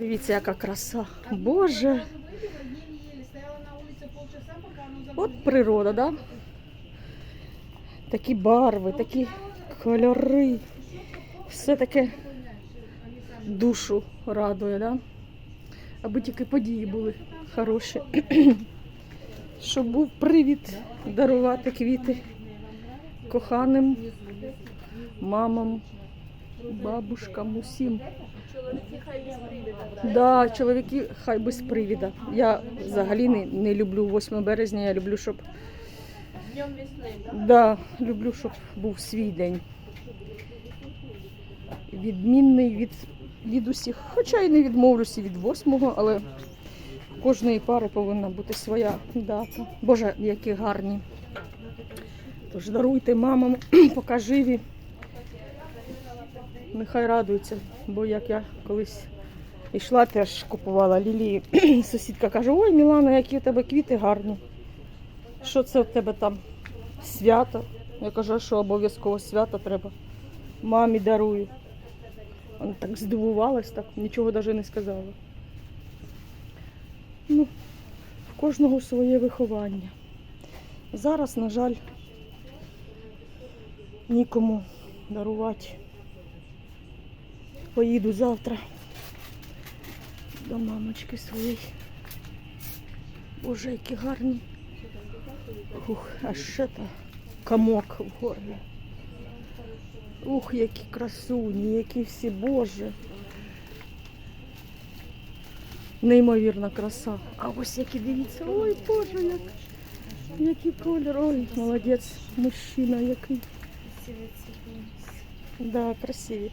Дивіться, яка краса. Боже. От природа, да? Такі барви, такі кольори. Все таке душу радує, да? Аби тільки події були хороші. Щоб був привід дарувати квіти коханим, мамам, бабушкам, усім. Да, чоловіки хай без привіда. Я взагалі не, не люблю 8 березня, я люблю, щоб. Да, люблю, щоб був свій день. Відмінний від, від усіх. Хоча й не відмовлюся від 8-го, але кожної пари повинна бути своя дата. Боже, які гарні. Тож даруйте мамам, поки живі. Нехай радуються, бо як я колись йшла, теж купувала лілії. Сусідка каже: Ой, Мілана, які у тебе квіти гарні. Що це в тебе там? Свято? Я кажу, що обов'язково свято треба. Мамі дарую. Вона так здивувалась, так нічого навіть не сказала. Ну, в кожного своє виховання. Зараз, на жаль, нікому дарувати. Поїду завтра до мамочки своєї. Боже, які гарні. Ух, аж ще та комок в горлі. Ух, які красуні, які всі боже. Неймовірна краса. А ось які дивіться, ой боже, як, який колір. Ой, молодець, мужчина який. Да, красиві.